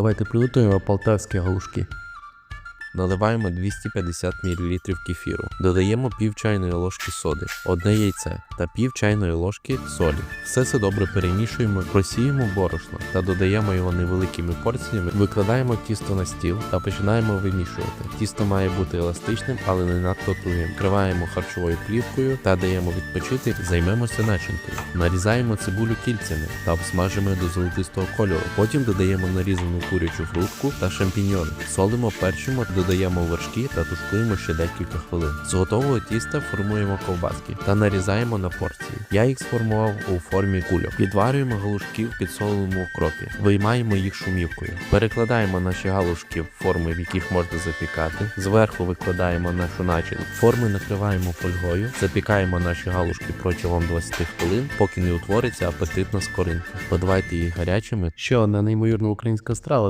Давайте приготуємо полтавські галушки. Наливаємо 250 мл кефіру. Додаємо пів чайної ложки соди, одне яйце та пів чайної ложки солі. Все це добре перемішуємо, просіємо борошно та додаємо його невеликими порціями. Викладаємо тісто на стіл та починаємо вимішувати. Тісто має бути еластичним, але не надто тугим. Вкриваємо харчовою плівкою та даємо відпочити. Займемося начинкою. Нарізаємо цибулю кільцями та обсмажимо до золотистого кольору. Потім додаємо нарізану курячу грудку та шампіньйони. Солимо, перчимо, додаємо вершки та тушкуємо ще декілька хвилин. З готового тіста формуємо ковбаски та нарізаємо на порції. Я їх сформував у формі кульок. Підварюємо галушки в підсоленому окропі, виймаємо їх шумівкою. Перекладаємо наші галушки в форми, в яких можна запікати. Зверху викладаємо нашу начинку. Форми накриваємо фольгою, запікаємо наші галушки протягом 20 хвилин, поки не утвориться апетитна скоринка. Подавайте їх гарячими Ще одна неймовірна українська страва